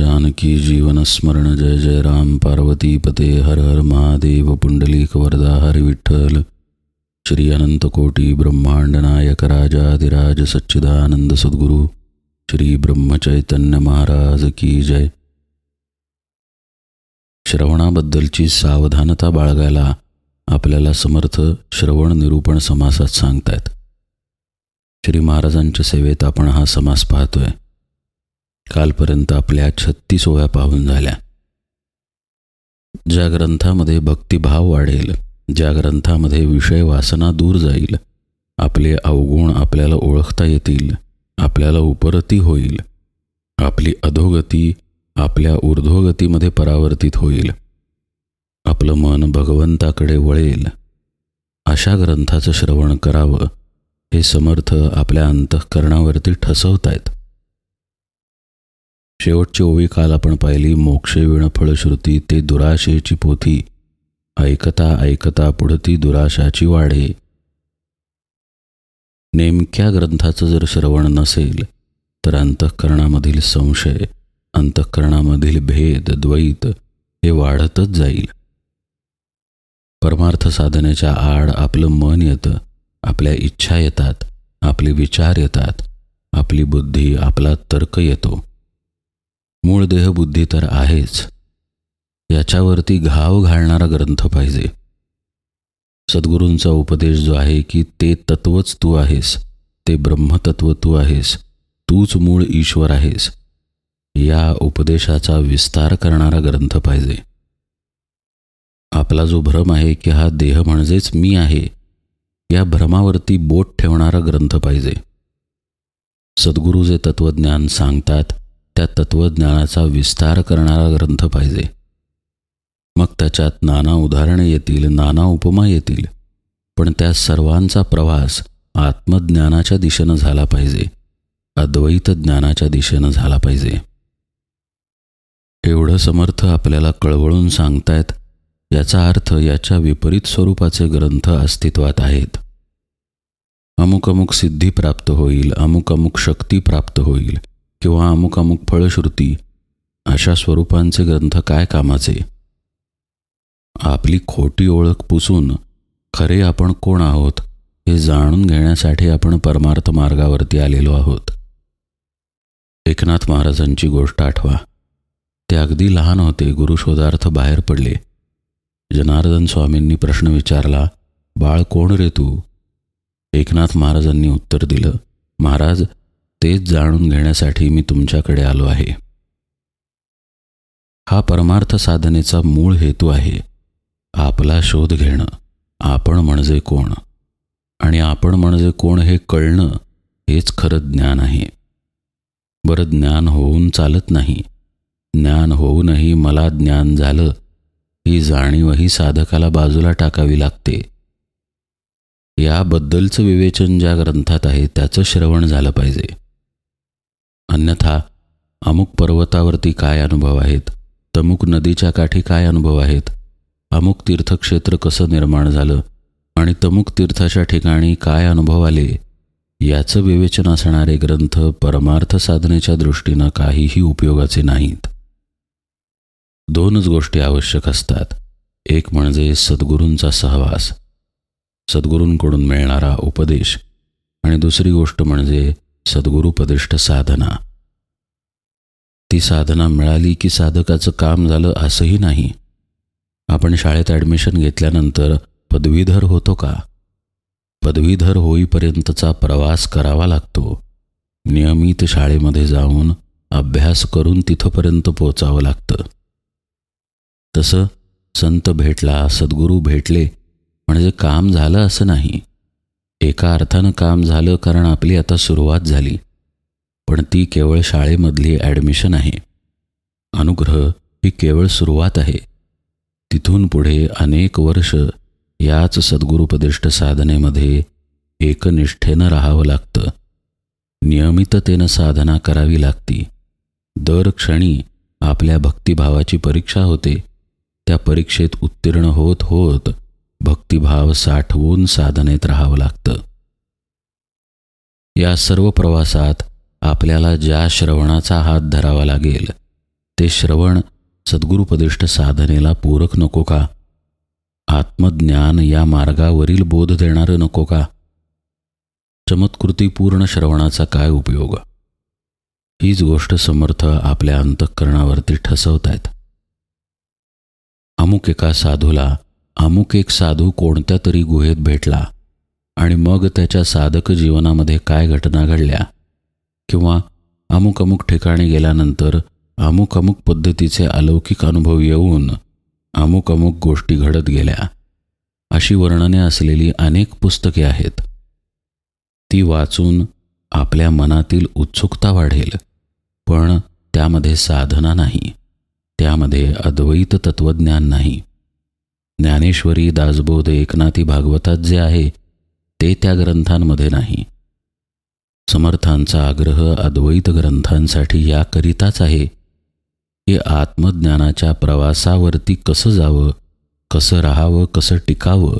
जानकी जीवनस्मरण जय जय राम। पार्वती पते हर हर महादेव। पुंडलिक वरदा हरी विठ्ठल। श्री अनंत कोटी ब्रह्मांड नायक राजाधिराज सच्चिदानंद सद्गुरु। श्री ब्रह्मचैतन्य महाराज की जय। श्रवणाबद्दलची सावधानता बाळगायला आपल्याला समर्थ श्रवण निरूपण समासात सांगतायत. श्री महाराजांच्या सेवेत आपण हा समास पाहतोय. कालपर्यंत आपल्या छत्तीस ओव्या पाहून झाल्या. ज्या ग्रंथामध्ये भक्तिभाव वाढेल ज्या ग्रंथामध्ये विषय वासना दूर जाईल आपले अवगुण आपल्याला ओळखता येतील आपल्याला उपरती होईल आपली अधोगती आपल्या ऊर्ध्वगतीमध्ये परावर्तित होईल आपलं मन भगवंताकडे वळेल अशा ग्रंथाचं श्रवण करावं हे समर्थ आपल्या अंतःकरणावरती ठसवतायत. शेवटची ओवी काल आपण पाहिली मोक्षे विण फळश्रुती ते दुराशेची पोथी. ऐकता ऐकता पुढती दुराशाची वाढे. नेमक्या ग्रंथाचं जर श्रवण नसेल तर अंतःकरणामधील संशय अंतःकरणामधील भेद द्वैत हे वाढतच जाईल. परमार्थ साधनेच्या आड आपलं मन येतं आपल्या इच्छा येतात आपले विचार येतात आपली बुद्धी आपला तर्क येतो. मूळ देहबुद्धी तर आहेच. याच्यावरती घाव घालणारा ग्रंथ पाहिजे. सद्गुरूंचा उपदेश जो आहे की ते तत्वच तू आहेस ते ब्रह्मतत्व तू आहेस तूच मूळ ईश्वर आहेस या उपदेशाचा विस्तार करणारा ग्रंथ पाहिजे. आपला जो भ्रम आहे की हा देह म्हणजेच मी आहे या भ्रमावरती बोट ठेवणारा ग्रंथ पाहिजे. सद्गुरू जे तत्वज्ञान सांगतात त्या तत्वज्ञानाचा विस्तार करणारा ग्रंथ पाहिजे. मग त्याच्यात नाना उदाहरणे येतील नाना उपमा येतील पण त्या सर्वांचा प्रवास आत्मज्ञानाच्या दिशेनं झाला पाहिजे अद्वैत ज्ञानाच्या दिशेनं झाला पाहिजे. एवढं समर्थ आपल्याला कळवळून सांगतायत याचा अर्थ याच्या विपरीत स्वरूपाचे ग्रंथ अस्तित्वात आहेत. अमुक अमुक सिद्धी प्राप्त होईल अमुक अमुक शक्ती प्राप्त होईल किंवा अमुक अमुक फळश्रुती अशा स्वरूपांचे ग्रंथ काय कामाचे? आपली खोटी ओळख पुसून खरे आपण कोण आहोत हे जाणून घेण्यासाठी आपण परमार्थ मार्गावरती आलेलो आहोत. एकनाथ महाराजांची गोष्ट आठवा. ते अगदी लहान होते गुरुशोधार्थ बाहेर पडले. जनार्दन स्वामींनी प्रश्न विचारला बाळ कोण रे तू? एकनाथ महाराजांनी उत्तर दिलं महाराज तेच जाणून घेण्यासाठी मी तुमच्याकडे आलो आहे. हा परमार्थ साधनेचा मूळ हेतू आहे आपला शोध घेणं आपण म्हणजे कोण? आणि आपण म्हणजे कोण हे कळणं हेच खरं ज्ञान आहे. बरं ज्ञान होऊन चालत नाही. ज्ञान होऊनही मला ज्ञान झालं ही जाणीवही साधकाला बाजूला टाकावी लागते. याबद्दलचं विवेचन ज्या ग्रंथात आहे त्याचं श्रवण झालं पाहिजे. अन्यथा अमुक पर्वतावरती काय अनुभव आहेत? तमुक नदीच्या काठी काय अनुभव आहेत? अमुक तीर्थक्षेत्र कसं निर्माण झालं? आणि तमुक तीर्थाच्या ठिकाणी काय अनुभव आले? याचं विवेचन असणारे ग्रंथ परमार्थ साधनेच्या दृष्टीनं काहीही उपयोगाचे नाहीत. दोनच गोष्टी आवश्यक असतात. एक म्हणजे सद्गुरूंचा सहवास. सद्गुरूंकडून मिळणारा उपदेश. आणि दुसरी गोष्ट म्हणजे सद्गुरुपदिष्ट साधना. ती साधना मिळाली की साधकाचं काम झालं असंही नाही. आपण शाळेत ॲडमिशन घेतल्यानंतर पदवीधर होतो का? पदवीधर होईपर्यंतचा प्रवास करावा लागतो. नियमित शाळेमध्ये जाऊन अभ्यास करून तिथंपर्यंत पोचावं लागतं. तसं संत भेटला सद्गुरू भेटले म्हणजे काम झालं असं नाही. एका अर्थानं काम झालं कारण आपली आता सुरुवात झाली. पण ती केवळ शाळेमधली ॲडमिशन आहे. अनुग्रह ही केवळ सुरुवात आहे. तिथून पुढे अनेक वर्ष याच सद्गुरुपदिष्ट साधनेमध्ये एकनिष्ठेनं राहावं लागतं. नियमिततेनं साधना करावी लागती. दर क्षणी आपल्या भक्तिभावाची परीक्षा होते. त्या परीक्षेत उत्तीर्ण होत होत भक्तिभाव साठवून साधनेत राहावं लागतं. या सर्व प्रवासात आपल्याला ज्या श्रवणाचा हात धरावा लागेल ते श्रवण सद्गुरुपदिष्ट साधनेला पूरक नको का? आत्मज्ञान या मार्गावरील बोध देणारं नको का? चमत्कृतीपूर्ण श्रवणाचा काय उपयोग? हीच गोष्ट समर्थ आपल्या अंतःकरणावरती ठसवतायत. अमुक एका साधूला अमुक एक साधू कोणत्या तरी गुहेत भेटला आणि मग त्याच्या साधक जीवनामध्ये काय घटना घडल्या? किंवा अमुक अमुक ठिकाणी गेल्यानंतर अमुक अमुक पद्धतीचे अलौकिक अनुभव येऊन अमुक अमुक गोष्टी घडत गेल्या. अशी वर्णने असलेली अनेक पुस्तके आहेत. ती वाचून आपल्या मनातील उत्सुकता वाढेल पण त्यामध्ये साधना नाही. त्यामध्ये अद्वैत तत्वज्ञान नाही. ज्ञानेश्वरी दासबोध एकनाथी भागवतात जे आहे ते त्या ग्रंथांमध्ये नाही. समर्थांचा आग्रह अद्वैत ग्रंथांसाठी याकरिताच आहे की आत्मज्ञानाच्या प्रवासावरती कसं जावं कसं राहावं कसं टिकावं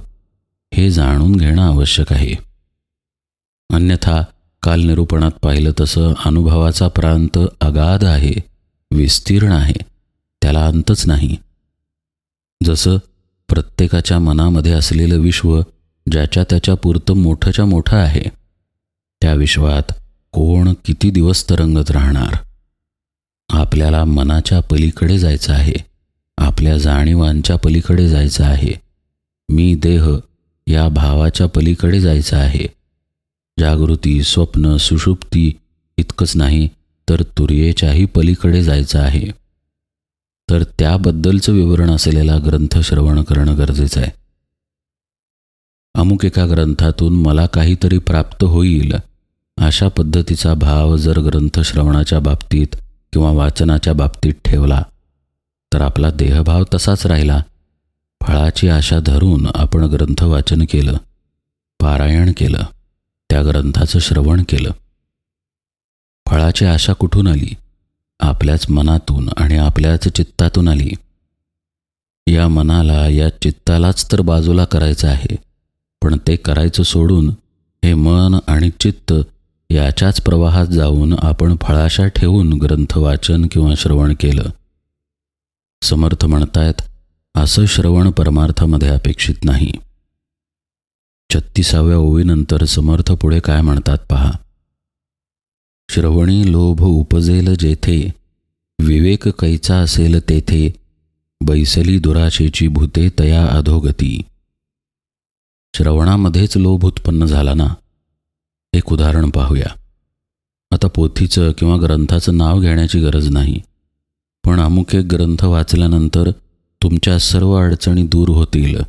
हे जाणून घेणं आवश्यक आहे. अन्यथा काल निरूपणात पाहिलं तसं अनुभवाचा प्रांत अगाध आहे विस्तीर्ण आहे त्याला अंतच नाही. जसं प्रत्येकाच्या मनामध्ये असलेलं विश्व ज्याच्या त्याच्या पुरतं मोठंच्या मोठं आहे त्या विश्वात कोण किती दिवस तरंगत राहणार? आपल्याला मनाच्या पलीकडे जायचं आहे आपल्या जाणीवांच्या पलीकडे जायचं आहे मी देह या भावाच्या पलीकडे जायचं आहे. जागृती स्वप्न सुषुप्ती इतकंच नाही तर तुर्येच्याही पलीकडे जायचं आहे. तर त्याबद्दलचं विवरण असलेला ग्रंथ श्रवण करणं गरजेचं आहे. अमुक एका ग्रंथातून मला काहीतरी प्राप्त होईल अशा पद्धतीचा भाव जर ग्रंथ श्रवणाच्या बाबतीत किंवा वाचनाच्या बाबतीत ठेवला तर आपला देहभाव तसाच राहिला. फळाची आशा धरून आपण ग्रंथ वाचन केलं पारायण केलं त्या ग्रंथाचं श्रवण केलं. फळाची आशा कुठून आली? आपल्याच मनातून आणि आपल्याच चित्तातून आली. या मनाला या चित्तालाच तर बाजूला करायचं आहे. पण ते करायचं सोडून हे मन आणि चित्त याच्याच प्रवाहात जाऊन आपण फळाशा ठेवून ग्रंथ वाचन किंवा श्रवण केलं. समर्थ म्हणतायत असं श्रवण परमार्थामध्ये अपेक्षित नाही. छत्तीसाव्या ओवीनंतर समर्थ पुढे काय म्हणतात पहा. श्रवणी लोभ उपजेल जेथे विवेक कैचा असेल तेथे बैसली दुराशेची भूते तया अधोगती. श्रवणामध्येच लोभ उत्पन्न झाला ना? एक उदाहरण पाहूया. आता पोथीचं किंवा ग्रंथाचं नाव घेण्याची गरज नाही. पण अमुक एक ग्रंथ वाचल्यानंतर तुमच्या सर्व अडचणी दूर होतील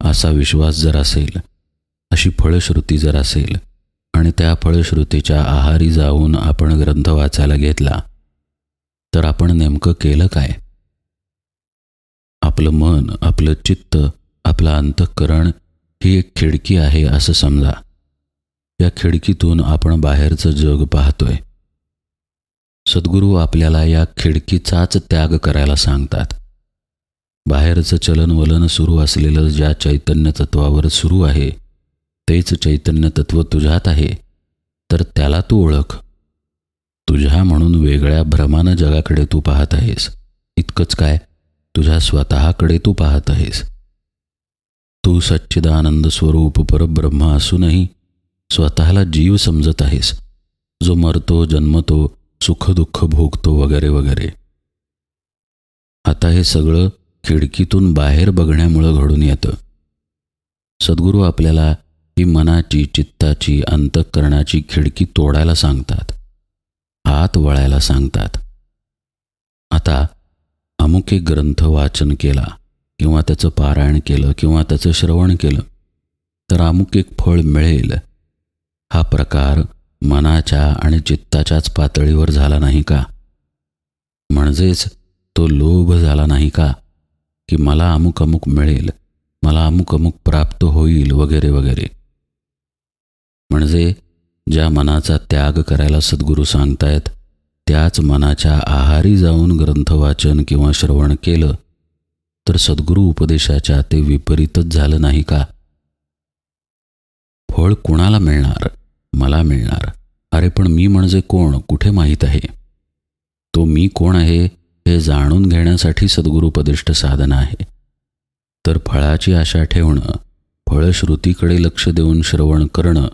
असा विश्वास जर असेल अशी फळश्रुती जर असेल आणि त्या फळश्रुतीच्या आहारी जाऊन आपण ग्रंथ वाचायला घेतला तर आपण नेमकं केलं काय? आपलं मन आपलं चित्त आपलं अंतःकरण ही एक खिडकी आहे असं समजा. या खिडकीतून आपण बाहेरचं जग पाहतोय. सद्गुरू आपल्याला या खिडकीचाच त्याग करायला सांगतात. बाहेरचं चलनवलन सुरू असलेलं ज्या चैतन्य तत्वावर सुरू आहे तेच चैतन्य तत्व तुझ्यात आहे तर त्याला तू ओळख. तुझ्या म्हणून वेगळ्या भ्रमानं जगाकडे तू पाहत आहेस. इतकंच काय? तुझ्या स्वतःकडे तू पाहत आहेस. तू सच्चिदानंद स्वरूप परब्रह्म असूनही स्वतःला जीव समजत आहेस. जो मरतो जन्मतो सुखदुःख भोगतो वगैरे वगैरे. आता हे सगळं खिडकीतून बाहेर बघण्यामुळं घडून येतं. सद्गुरू आपल्याला ही मनाची चित्ताची अंतःकरणाची खिडकी तोडायला सांगतात. आत वळायला सांगतात. आता अमुक एक ग्रंथ वाचन केला किंवा त्याचं पारायण केलं किंवा त्याचं श्रवण केलं तर अमुक एक फळ मिळेल. हा प्रकार मनाच्या आणि चित्ताच्याच पातळीवर झाला नाही का? म्हणजेच तो लोभ झाला नाही का? की मला अमुक अमुक मिळेल मला अमुक अमुक प्राप्त होईल वगैरे वगैरे. म्हणजे ज्या मनाचा त्याग करायला सद्गुरू सांगतायत त्याच मनाच्या आहारी जाऊन ग्रंथवाचन किंवा श्रवण केलं तर सद्गुरू उपदेशाच्या ते विपरीतच झालं नाही का? फळ कुणाला मिळणार? मला मिळणार. अरे पण मी म्हणजे कोण? कुठे माहीत आहे? तो मी कोण आहे हे जाणून घेण्यासाठी सद्गुरुपदिष्ट साधन आहे. तर फळाची आशा ठेवणं फळश्रुतीकडे लक्ष देऊन श्रवण करणं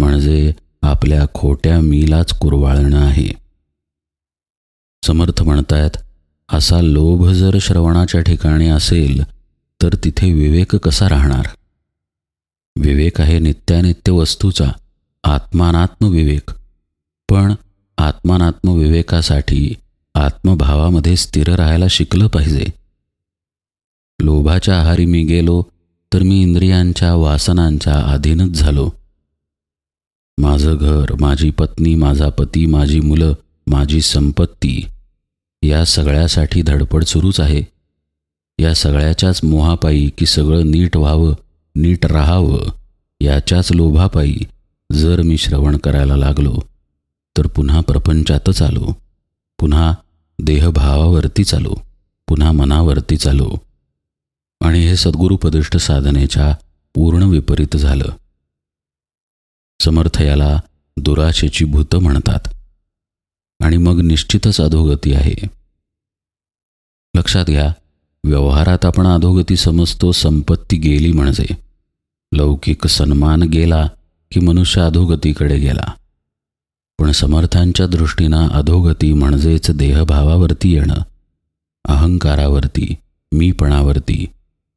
म्हणजे आपल्या खोट्या मीलाच कुरवाळणं आहे. समर्थ म्हणतायत असा लोभ जर श्रवणाच्या ठिकाणी असेल तर तिथे विवेक कसा राहणार? विवेक आहे नित्यानित्य वस्तूचा आत्मानात्म विवेक. पण आत्मानात्म विवेकासाठी आत्मभावामध्ये स्थिर राहायला शिकलं पाहिजे. लोभाच्या आहारी मी गेलो तर मी इंद्रियांच्या वासनांच्या अधीनच झालो. माझं घर माझी पत्नी माझा पती माझी मुलं माझी संपत्ती या सगळ्यासाठी धडपड सुरूच आहे. या सगळ्याच्याच मोहापायी की सगळं नीट व्हावं नीट राहावं याच्याच लोभापायी जर मी श्रवण करायला लागलो तर पुन्हा प्रपंचातच आलो पुन्हा देहभावावरती चालो पुन्हा मनावरती चालो. आणि हे सद्गुरुपदिष्ट साधनेच्या पूर्ण विपरीत झालं. समर्थ याला दुराशेची भूत म्हणतात. आणि मग निश्चितच अधोगती आहे. लक्षात घ्या व्यवहारात आपण अधोगती समजतो संपत्ती गेली म्हणजे. लौकिक सन्मान गेला की मनुष्य अधोगतीकडे गेला. पण समर्थांच्या दृष्टीनं अधोगती म्हणजेच देहभावावरती येणं अहंकारावरती मीपणावरती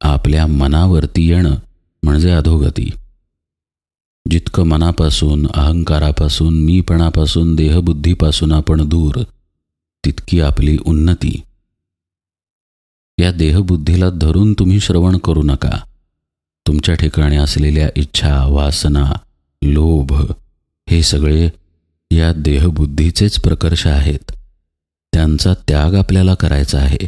आपल्या मनावरती येणं म्हणजे अधोगती. जितकं मनापासून अहंकारापासून मीपणापासून देहबुद्धीपासून आपण दूर तितकी आपली उन्नती. या देहबुद्धीला धरून तुम्ही श्रवण करू नका. तुमच्या ठिकाणी असलेल्या इच्छा वासना लोभ हे सगळे या देहबुद्धीचेच प्रकर्ष आहेत. त्यांचा त्याग आपल्याला करायचा आहे.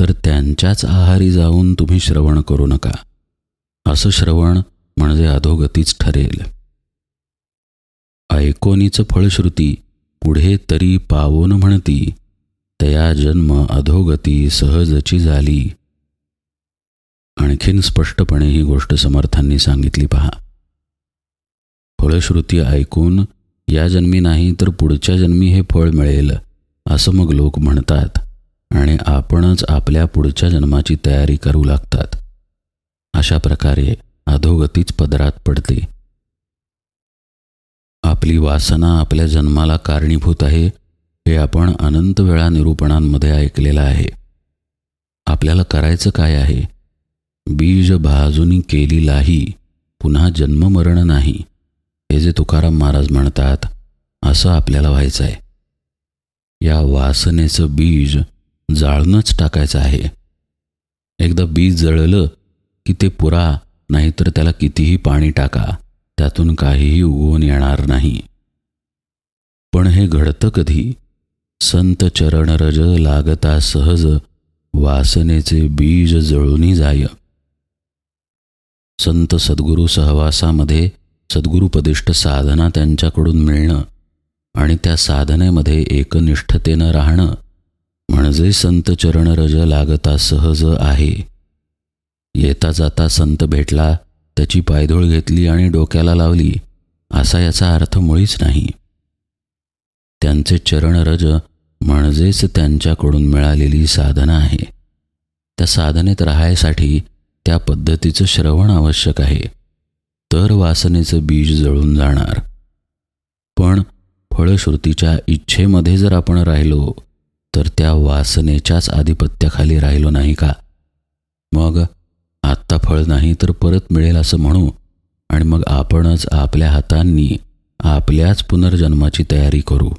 तर त्यांच्याच आहारी जाऊन तुम्ही श्रवण करू नका. असं श्रवण म्हणजे अधोगतीच ठरेल. ऐकोनीचं फळश्रुती पुढे तरी पावोन म्हणती तया जन्म अधोगती सहजची झाली. आणखीन स्पष्टपणे ही गोष्ट समर्थांनी सांगितली पहा. फळश्रुती ऐकून या जन्मी नाही तर पुढच्या जन्मी हे फळ मिळेल असं मग लोक म्हणतात आणि आपणच आपल्या पुढच्या जन्माची तयारी करू लागतात. अशा प्रकारे अधोगतीच पदरात पडते. आपली वासना आपल्या जन्माला कारणीभूत आहे हे आपण अनंत वेळा निरूपणांमध्ये ऐकलेलं आहे. आपल्याला करायचं काय आहे? बीज भाजूनी केली लाही पुन्हा जन्ममरण नाही हे जे तुकाराम महाराज म्हणतात असं आपल्याला व्हायचं आहे या वासनेचं बीज जाळणंच टाकायचं आहे. एकदा बीज जळलं की ते पुरा नाहीतर त्याला कितीही पाणी टाका त्यातून काहीही उगवून येणार नाही. पण हे घडतं कधी? संत चरणरज लागता सहज वासनेचे बीज जळूनी जाय. संत सद्गुरू सहवासामध्ये सद्गुरुपदिष्ट साधना त्यांच्याकडून मिळणं आणि त्या साधनेमध्ये एकनिष्ठतेनं राहणं म्हणजे संत चरणरज लागता सहज आहे. येता जाता संत भेटला त्याची पायधूळ घेतली आणि डोक्याला लावली. असा याचा अर्थ मुळीच नाही. त्यांचे चरणरज म्हणजेच त्यांच्याकडून मिळालेली साधना आहे. त्या साधनेत राहायसाठी त्या पद्धतीचं श्रवण आवश्यक आहे. तर वासनेचं बीज जळून जाणार. पण फळश्रुतीच्या इच्छेमध्ये जर आपण राहिलो तर त्या वासनेच्याच आधिपत्याखाली राहिलो नाही का? मग आत्ता फळ नाही तर परत मिळेल असं म्हणू आणि मग आपणच आपल्या हातांनी आपल्याच पुनर्जन्माची तयारी करू.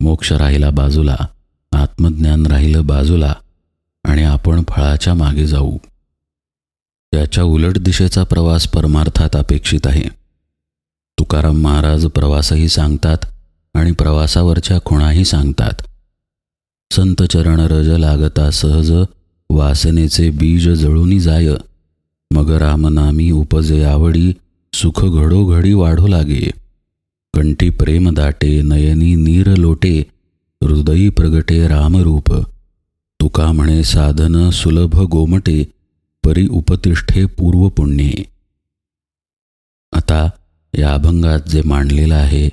मोक्ष राहिला बाजूला आत्मज्ञान राहिलं बाजूला आणि आपण फळाच्या मागे जाऊ. याच्या उलट दिशेचा प्रवास परमार्थात अपेक्षित आहे. तुकाराम महाराज प्रवासही सांगतात आणि प्रवासावरच्या खुणाही सांगतात. संत चरण रज लागता सहज वासनेचे बीज जळूनी जाय. मग रामनामी उपजे आवडी सुख घडोघडी वाढू लागे. कंठी प्रेम दाटे नयनी नीर लोटे हृदयी प्रगटे रामरूप. तुका म्हणे साधन सुलभ गोमटे परी उपतिष्ठे पूर्व पुण्ये. आता या अभंगात जे मांडलेलं आहे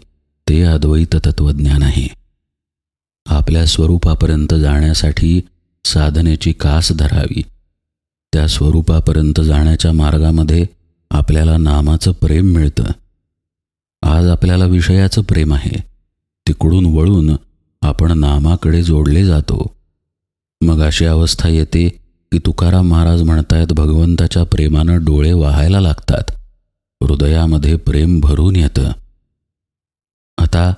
ते अद्वैत तत्वज्ञान आहे. आपल्या स्वरूपापर्यंत जाण्यासाठी साधनेची कास धरावी. त्या स्वरूपापर्यंत जाण्याच्या मार्गामध्ये आपल्याला नामाचं प्रेम मिळतं. आज आपल्याला विषयाचं प्रेम आहे. तिकडून वळून आपण नामाकडे जोडले जातो. मग अशी अवस्था येते की तुकाराम महाराज म्हणतायत भगवंताच्या प्रेमानं डोळे वाहायला लागतात. हृदयामध्ये प्रेम भरून येतं. आता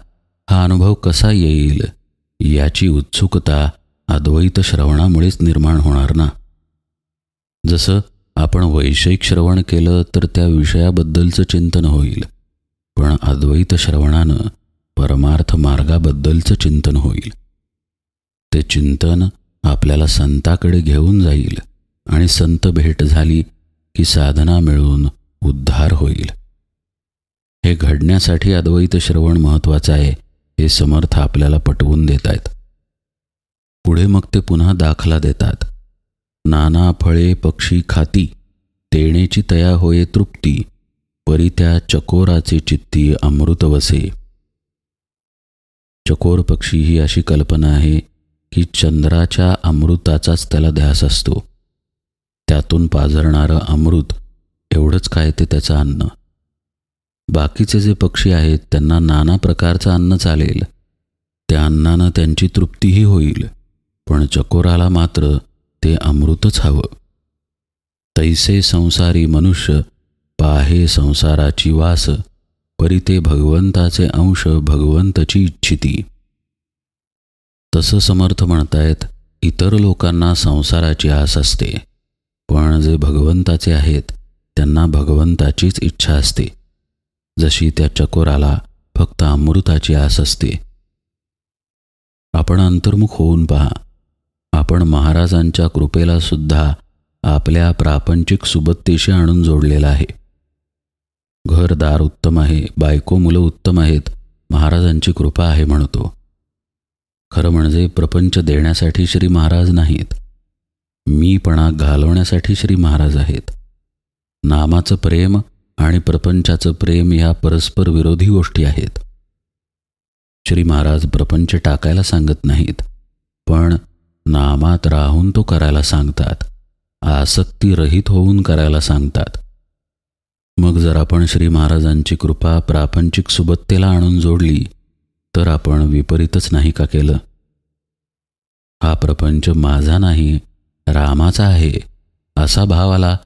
हा अनुभव कसा येईल? याची उत्सुकता अद्वैत श्रवणामुळेच निर्माण होणार ना. जसं आपण वैषयिक श्रवण केलं तर त्या विषयाबद्दलचं चिंतन होईल पण अद्वैत श्रवणानं परमार्थ मार्गाबद्दलचं चिंतन होईल. ते चिंतन आपल्याला संताकडे घेऊन जाईल आणि संत भेट झाली की साधना मिळून उद्धार होईल. हे घडण्यासाठी अद्वैत श्रवण महत्त्वाचं आहे हे समर्थ आपल्याला पटवून देत आहेत पुढे मग ते पुन्हा दाखला देतात. नाना फळे पक्षी खाती तेणेची तया होये तृप्ती परी त्या चकोराचे चित्ती अमृत वसे. चकोर पक्षी ही अशी कल्पना आहे की चंद्राच्या अमृताचाच त्याला ध्यास असतो. त्यातून पाझरणारं अमृत एवढंच काय ते त्याचं अन्न. बाकीचे जे पक्षी आहेत त्यांना नाना प्रकारचं अन्न चालेल. त्या अन्नानं त्यांची तृप्तीही होईल. पण चकोराला मात्र ते अमृतच हवं. तैसे संसारी मनुष्य पाहे संसाराची वास परी ते भगवंताचे अंश भगवंताची इच्छिती. तसं समर्थ म्हणतायत इतर लोकांना संसाराची आस असते. पण जे भगवंताचे आहेत त्यांना भगवंताचीच इच्छा असते. जशी त्या चकोराला फक्त अमृताची आस असते. आपण अंतर्मुख होऊन पहा. आपण महाराजांच्या कृपेला सुद्धा आपल्या प्रापंचिक सुबत्तेशी आणून जोडलेला आहे. घरदार उत्तम आहे बायको मुलं उत्तम आहेत महाराजांची कृपा आहे म्हणतो. खरं म्हणजे प्रपंच देण्यासाठी श्री महाराज नाहीत. मीपणा घालवण्यासाठी श्री महाराज आहेत. नामाचं प्रेम आणि प्रपंचाचं प्रेम ह्या परस्पर विरोधी गोष्टी आहेत. श्री महाराज प्रपंच टाकायला सांगत नाहीत पण नामात राहून तो करायला सांगतात. आसक्ती रहित होऊन करायला सांगतात. मग जर आपण श्री महाराजांची कृपा प्रापंचिक सुबत्तेला आणून जोडली तर आपण विपरीतच नाही का केलं? हा प्रपंच माझा नाही रामाचा आहे असा भाव आला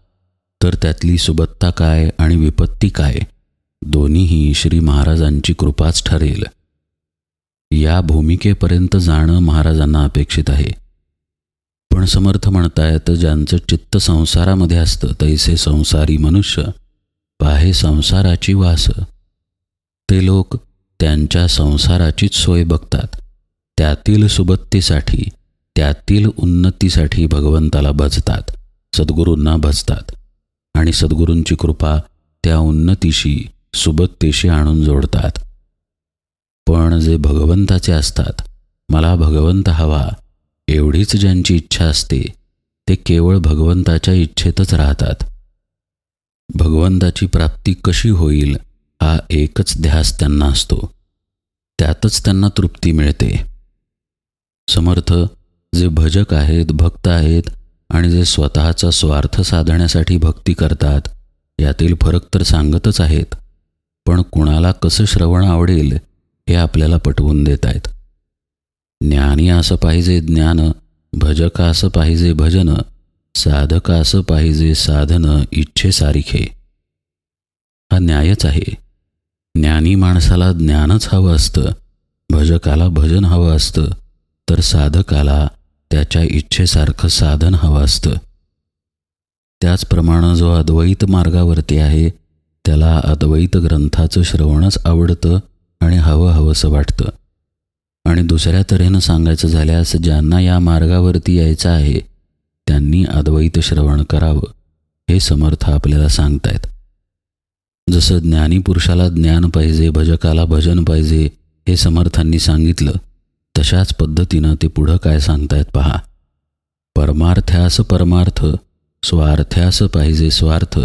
तर त्यातली सुबत्ता काय आणि विपत्ती काय दोन्हीही श्री महाराजांची कृपाच ठरेल. या भूमिकेपर्यंत जाणं महाराजांना अपेक्षित आहे. पण समर्थ म्हणतायत ज्यांचं चित्त संसारामध्ये असतं तैसे संसारी मनुष्य पाहे संसाराची वास. ते लोक त्यांच्या संसाराचीच सोय बघतात. त्यातील सुबत्तीसाठी त्यातील उन्नतीसाठी भगवंताला भजतात सद्गुरूंना भजतात. आणि सद्गुरूंची कृपा त्या उन्नतीशी सुबत्तेशी आणून जोडतात. पण जे भगवंताचे असतात मला भगवंत हवा एवढीच ज्यांची इच्छा असते ते केवळ भगवंताच्या इच्छेतच राहतात. भगवंताची प्राप्ती कशी होईल हा एकच ध्यास त्यांना असतो. त्यातच त्यांना तृप्ती मिळते. समर्थ जे भजक आहेत भक्त आहेत आणि जे स्वतःचा स्वार्थ साधण्यासाठी भक्ती करतात यातील फरक तर सांगतच आहेत पण कुणाला कसं श्रवण आवडेल हे आपल्याला पटवून देत आहेत ज्ञानी असं पाहिजे ज्ञान भजकास असं पाहिजे भजन साधकास असं पाहिजे साधन इच्छेसारिखे हा न्यायच आहे. ज्ञानी माणसाला ज्ञानच हवं असतं भजकाला भजन हवं असतं तर साधकाला त्याच्या इच्छेसारखं साधन हवं असतं. त्याचप्रमाणे जो अद्वैत मार्गावरती आहे त्याला अद्वैत ग्रंथाचं श्रवणच आवडतं आणि हवं हवंसं वाटतं. आणि दुसऱ्या तऱ्हेनं सांगायचं झाल्यास ज्यांना या मार्गावरती यायचं आहे त्यांनी अद्वैत श्रवण करावं हे समर्थ आपल्याला सांगतायत. जसं ज्ञानी पुरुषाला ज्ञान पाहिजे भजकाला भजन पाहिजे हे समर्थांनी सांगितलं तशाच पद्धतीनं ते पुढं काय सांगतायत पहा. परमार्थ्यास परमार्थ स्वार्थ्यास पाहिजे स्वार्थ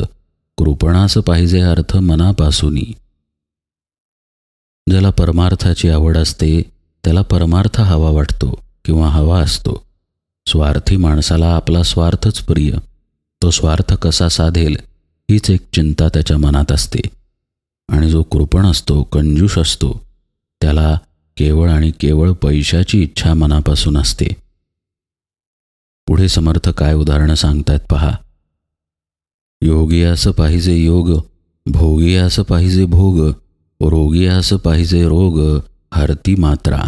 कृपणास पाहिजे अर्थ मनापासूनी. ज्याला परमार्थाची आवड असते त्याला परमार्थ हवा वाटतो किंवा हवा असतो. स्वार्थी माणसाला आपला स्वार्थच प्रिय. तो स्वार्थ कसा साधेल हीच एक चिंता त्याच्या मनात असते. आणि जो कृपण असतो कंजूष असतो त्याला केवळ आणि केवळ पैशाची इच्छा मनापासून असते. पुढे समर्थ काय उदाहरणं सांगतायत पहा. योगी असं पाहिजे योग भोगी असं पाहिजे भोग रोगी असं पाहिजे रोग हरती मात्रा.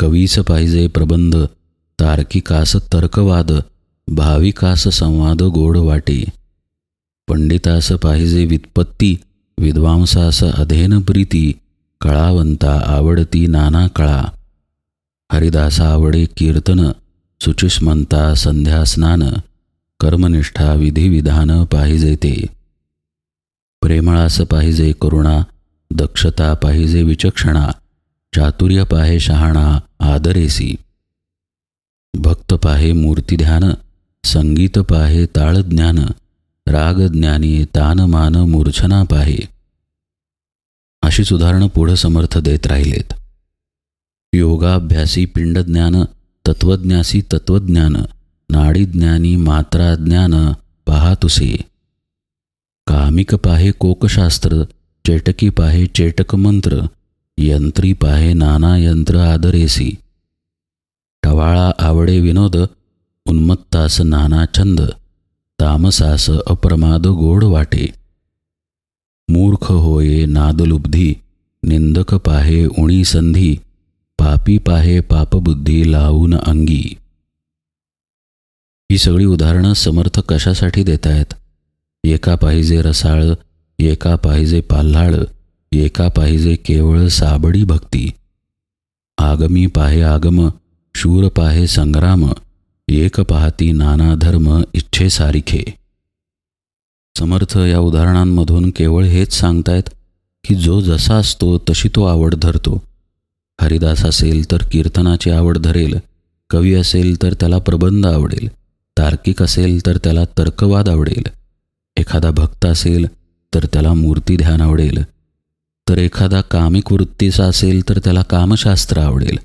कवीस पाहिजे प्रबंध तार्किकास तर्कवाद भाविकास संवाद गोड वाटे. पंडितास पाहिजे वित्पत्ती विद्वांसास अधेन प्रीती कळावंता आवडती नाना कळा. हरिदासा आवडे कीर्तन सुचिष्मंता संध्यास्नान कर्मनिष्ठा विधिविधान पाहिजे ते. प्रेमळास पाहिजे करुणा दक्षता पाहिजे विचक्षणा. चातुर्य पाहे शहाणा आदरेसी. भक्त पाहे मूर्तिध्यान संगीत पाहे ताळज्ञान रागज्ञानी तानमान मूर्छना पाहे. अशी सुधारणं पुढं समर्थ देत राहिलेत. योगाभ्यासी पिंडज्ञान तत्वज्ञासी तत्वज्ञान नाडीज्ञानी मात्राज्ञान पहा तुसे कामिक पाहे कोकशास्त्र चेटकी पाहे चेटक मंत्र यंत्री पाहे नाना यंत्र आदरेसी. टवाळा आवडे विनोद उन्मत्तास नाना छंद तामसास अप्रमाद गोड वाटे. मूर्ख होये नादलुब्धी निंदक पाहे उणी संधी पापी पाहे पापबुद्धी लावून अंगी. ही सगळी उदाहरणं समर्थ कशासाठी देतायत? एका पाहिजे रसाळ एका पाहिजे पाल्हाळ एका पाहिजे केवळ साबडी भक्ती. आगमी पाहे आगम शूर पाहे संग्राम एक पाहती नाना धर्म इच्छे सारिखे. समर्थ या उदाहरणांमधून केवळ हेच सांगतायत की जो जसा असतो तशी तो आवड धरतो. हरिदास असेल तर कीर्तनाची आवड धरेल कवी असेल तर त्याला प्रबंध आवडेल तार्किक असेल तर त्याला तर्कवाद आवडेल. एखादा भक्त असेल तर त्याला मूर्ती ध्यान आवडेल तर एखादा कामिक वृत्तीचा असेल तर त्याला कामशास्त्र आवडेल.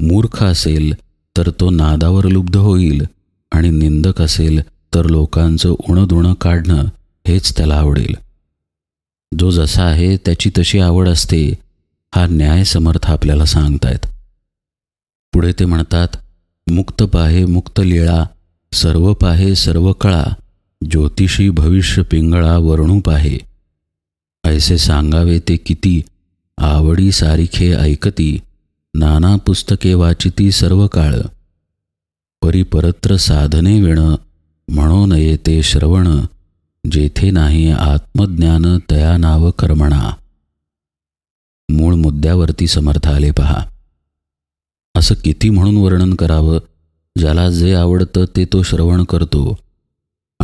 मूर्ख असेल तर तो नादावर लुब्ध होईल आणि निंदक असेल तर लोकांचं उणदुणं काढणं हेच त्याला आवडेल. जो जसा आहे त्याची तशी आवड असते हा न्याय समर्थ आपल्याला सांगतायत. पुढे ते म्हणतात मुक्त पाहे मुक्त लिळा सर्व पाहे सर्व कळा ज्योतिषी भविष्य पिंगळा वर्णू पाहे. ऐसे सांगावे ते किती? आवडी सारिखे ऐकती. नाना पुस्तके वाचिती सर्व काळ. परिपरत्र साधने विण म्हणून येते श्रवण जेथे नाही आत्मज्ञान तया नाव कर्मणा. मूळ मुद्द्यावरती समर्थ आले पहा. असं किती म्हणून वर्णन करावं? ज्याला जे आवडतं ते तो श्रवण करतो.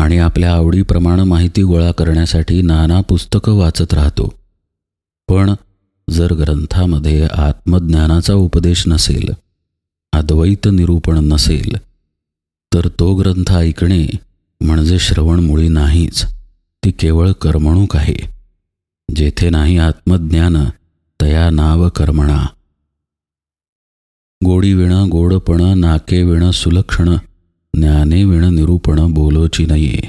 आणि आपल्या आवडीप्रमाणे माहिती गोळा करण्यासाठी नाना पुस्तकं वाचत राहतो. पण जर ग्रंथामध्ये आत्मज्ञानाचा उपदेश नसेल अद्वैत निरूपण नसेल तर तो ग्रंथ ऐकणे म्हणजे श्रवणमुळी नाहीच ती केवळ करमणूक आहे. जेथे नाही आत्मज्ञान तया नाव कर्मणा. गोडी विणं गोडपण नाके विण सुलक्षण ज्ञाने विण निरूपण बोलोची नाही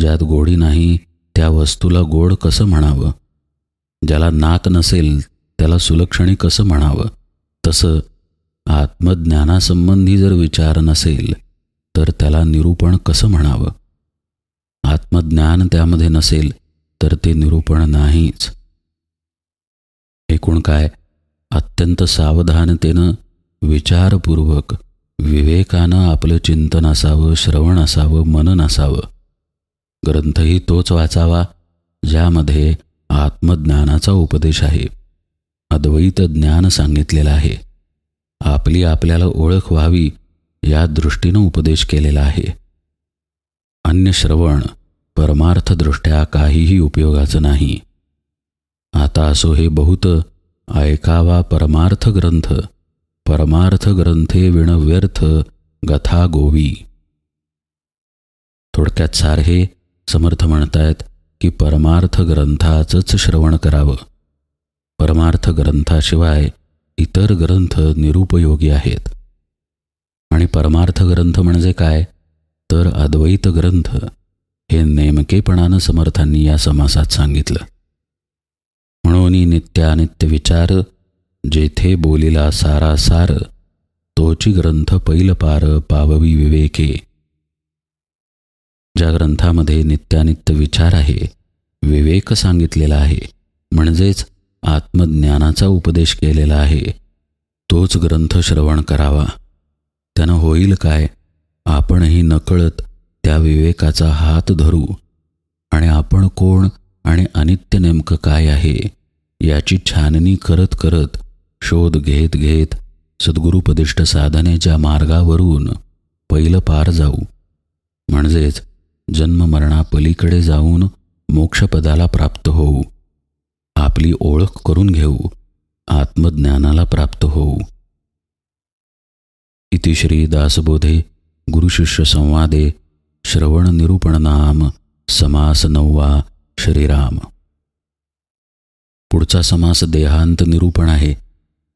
ज्यात गोडी नाही त्या वस्तूला गोड कसं म्हणावं? ज्याला नाक नसेल त्याला सुलक्षणी कसं म्हणावं? तसं आत्मज्ञानासंबंधी जर विचार नसेल तर त्याला निरूपण कसं म्हणावं? आत्मज्ञान त्यामध्ये नसेल तर ते निरूपण नाहीच. एकूण काय? अत्यंत सावधानतेनं विचारपूर्वक विवेकानं आपलं चिंतन असावं श्रवण असावं मनन असावं. ग्रंथही तोच वाचावा ज्यामध्ये आत्मज्ञानाचा उपदेश आहे. अद्वैत ज्ञान सांगितलेलं आहे. आपली आपल्याला ओळख व्हावी या दृष्टीनं उपदेश केलेला आहे. अन्य श्रवण परमार्थदृष्ट्या काहीही उपयोगाचं नाही. आता असो हे बहुत ऐकावा परमार्थ ग्रंथ परमार्थ ग्रंथे विण व्यर्थ गथा गोवी थोडक्यात सार हे समर्थ म्हणतायत की परमार्थ ग्रंथाचंच श्रवण करावं. परमार्थ ग्रंथाशिवाय इतर ग्रंथ निरुपयोगी आहेत. आणि परमार्थ ग्रंथ म्हणजे काय? तर अद्वैत ग्रंथ. हे नेमकेपणानं समर्थांनी या समासात सांगितलं. म्हणून नित्यानित्य विचार जेथे बोलिला सारा सार तोची ग्रंथ पैल पार पाववी विवेके. ज्या ग्रंथामध्ये नित्यानित्य विचार आहे विवेक सांगितलेला आहे म्हणजेच आत्मज्ञानाचा उपदेश केलेला आहे तोच ग्रंथ श्रवण करावा. त्यानं होईल काय आपणही नकळत त्या विवेकाचा हात धरू. आणि आपण कोण आणि अनित्य नेमकं काय आहे याची छाननी करत करत शोध घेत घेत सद्गुरुपदिष्ट साधनेच्या मार्गावरून पहिलं पार जाऊ. म्हणजेच जन्ममरणापलीकडे जाऊन मोक्षपदाला प्राप्त होऊ. आपली ओळख करून घेऊ आत्मज्ञानाला प्राप्त होऊ. इति श्री दासबोधे गुरुशिष्य संवादे श्रवण निरूपण नाम समास नववा श्रीराम. पुढचा समास देहांत निरूपण आहे.